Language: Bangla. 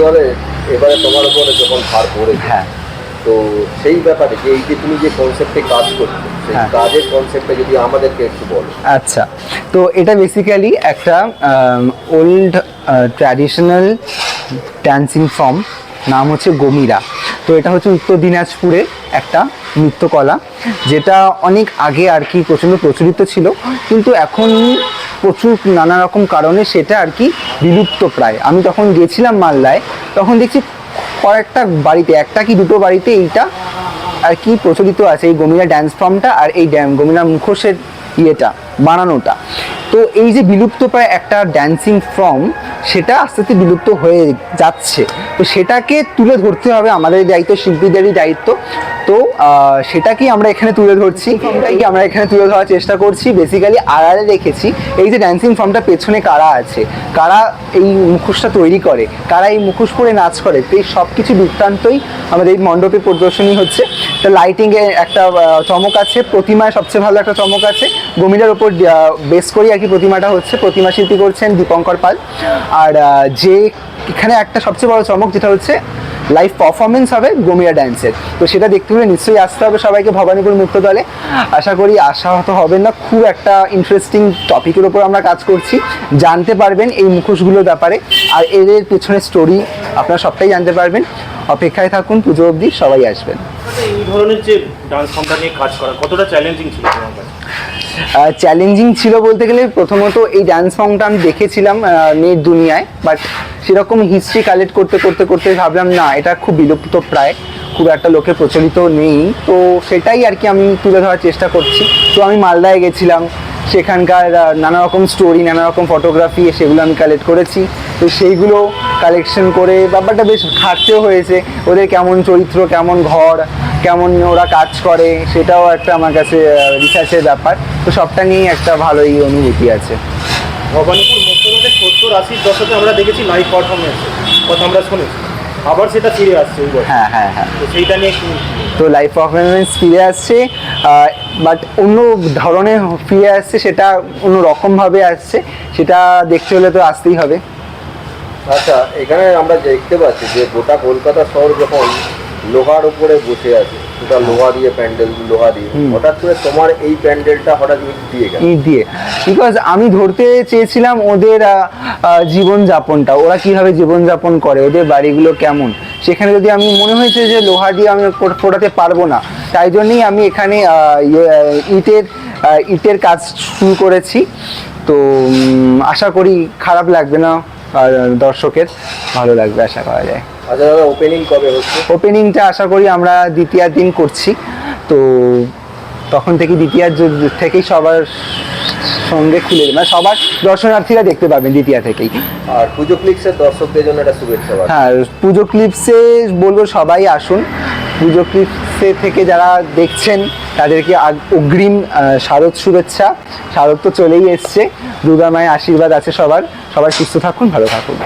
দলে এবারে তোমার উপরে যখন ভার পড়ে হ্যাঁ। তো সেই ব্যাপারে যে এই যে তুমি যে কনসেপ্টে কাজ করছ সেই হ্যাঁ। কাজের কনসেপ্টটা যদি আমাদেরকে একটু বলো। আচ্ছা তো এটা বেসিক্যালি একটা ওল্ড ট্র্যাডিশনাল ড্যান্সিং ফর্ম নাম হচ্ছে গমিরা। তো এটা হচ্ছে উত্তর দিনাজপুরের একটা নৃত্যকলা যেটা অনেক আগে আর কি প্রচণ্ড প্রচলিত ছিল কিন্তু এখন প্রচুর নানা রকম কারণে সেটা আর কি বিলুপ্ত প্রায়। আমি তখন গেছিলাম মালদায়, তখন দেখছি কয়েকটা বাড়িতে, একটা কি দুটো বাড়িতে এইটা, আর কি প্রচলিত আছে এই গমিলা ড্যান্স ফর্মটা আর এই ড্যাম গমিলা মুখোশের ইয়েটা বানানোটা। তো এই যে বিলুপ্ত প্রায় একটা ড্যান্সিং ফর্ম সেটা আস্তে আস্তে বিলুপ্ত হয়ে যাচ্ছে। তো সেটাকে তুলে ধরতে হবে আমাদের দায়িত্ব শিল্পীদেরই দায়িত্ব। তো সেটাকেই আমরা এখানে তুলে ধরছি। এটাই আমরা এখানে তুলে ধরার চেষ্টা করছি। বেসিক্যালি আড়ালে রেখেছি। এই যে ড্যান্সিং ফর্মটা পেছনে কারা আছে? কারা এই মুখোশটা তৈরি করে? কারা এই মুখোশ পরে নাচ করে? তো এই সব কিছু বৃত্তান্তই আমাদের এই মণ্ডপে প্রদর্শনী হচ্ছে। লাইটিংয়ে একটা চমক আছে, প্রতিমায় সবচেয়ে ভালো একটা চমক আছে। গমিলার ওপর বেস করি আর কি প্রতিমাটা হচ্ছে। প্রতিমা শিল্পী করছেন দীপঙ্কর পাল। আর যে এখানে একটা সবচেয়ে বড় চমক যেটা হচ্ছে লাইভ পারফরমেন্স হবে গমিয়া ড্যান্সের তো সেটা দেখতে হলে নিশ্চয়ই আসতে হবে সবাইকে ভবানীপুর মুক্ত দলে। আশা করি আশাহত হবেন না। খুব একটা ইন্টারেস্টিং টপিকের ওপর আমরা কাজ করছি। জানতে পারবেন এই মুখোশগুলোর ব্যাপারে। আর এদের পেছনের স্টোরি আপনারা সবটাই জানতে পারবেন। অপেক্ষায় থাকুন, পুজো অবধি সবাই আসবেন। এই ধরনের যে ডান্স ফর্মটা নিয়ে কাজ করা, কতটা চ্যালেঞ্জিং ছিল তোমার কাছে? চ্যালেঞ্জিং ছিল বলতে গেলে প্রথমত এই ডান্স ফর্মটা আমি দেখেছিলাম নেট দুনিয়ায় বাট সেরকম হিস্ট্রি কালেক্ট করতে করতে করতে ভাবলাম, না, এটা খুব বিলুপ্ত প্রায়, খুব একটা লোকে প্রচলিত নেই। তো সেটাই আর কি আমি তুলে ধরার চেষ্টা করছি। তো আমি মালদায় গেছিলাম সেখানকার নানা রকম স্টোরি নানা রকম ফটোগ্রাফি সেগুলো আমি কালেক্ট করেছি। তো সেইগুলো কালেকশন করে ব্যাপারটা বেশ খাটতেও হয়েছে। ওদের কেমন চরিত্র কেমন ঘর কেমন ওরা কাজ করে সেটাও একটা আমার কাছে রিসার্চের ব্যাপার। তো সবটা নিয়েই একটা ভালোই অনুভূতি আছে। ভবানীপুর সত্তর আশির দশকে আমরা দেখেছি লাইভ পারফরমেন্স কথা আমরা শুনেছি। আবার সেটা ফিরে আসছে হ্যাঁ হ্যাঁ হ্যাঁ। তো সেইটা নিয়ে তো লাইভ পারফরমেন্স ফিরে আসছে। বাট অন্য ধরনের ফিরে আসছে সেটা অন্য রকমভাবে আসছে সেটা দেখতে হলে তো আসতেই হবে। আচ্ছা এখানে আমরা দেখতে পাচ্ছি যে গোটা কলকাতা শহর যখন লোহার উপরে বসে আছে সেটা লোহা দিয়ে প্যান্ডেল লোহা দিয়ে হঠাৎ করে তোমার এই প্যান্ডেলটা হঠাৎ ইট দিয়ে গেল। ইট দিয়ে। বিকজ আমি ধরতে চেয়েছিলাম ওদের জীবনযাপনটা ওরা কীভাবে জীবনযাপন করে ওদের বাড়িগুলো কেমন? সেখানে যদি আমি মনে হয়েছে যে লোহা দিয়ে আমি ফোটাতে পারব না তাই জন্যই আমি এখানে ইয়ে, ইটের ইটের কাজ শুরু করেছি। তো আশা করি খারাপ লাগবে না আর দর্শকের ভালো লাগবে আশা করা যায়। আচ্ছা ওপেনিং কবে হচ্ছে? ওপেনিংটা আশা করি আমরা দ্বিতীয় দিন করছি। তো তখন থেকে দ্বিতীয় থেকেই সবার সঙ্গে খুলে দেবে। মানে সবার দর্শনার্থীরা দেখতে পাবেন দ্বিতীয় থেকেই। আর পুজো ক্লিপসের দর্শকদের জন্য একটা শুভেচ্ছা। হ্যাঁ পুজো ক্লিপসে বলব সবাই আসুন। পুজো ক্লিপসে থেকে যারা দেখছেন, তাদেরকে অগ্রিম শারদ শুভেচ্ছা। শারদ তো চলেই এসছে। দুর্গা মায়ের আশীর্বাদ আছে সবার। সবাই সুস্থ থাকুন, ভালো থাকুন।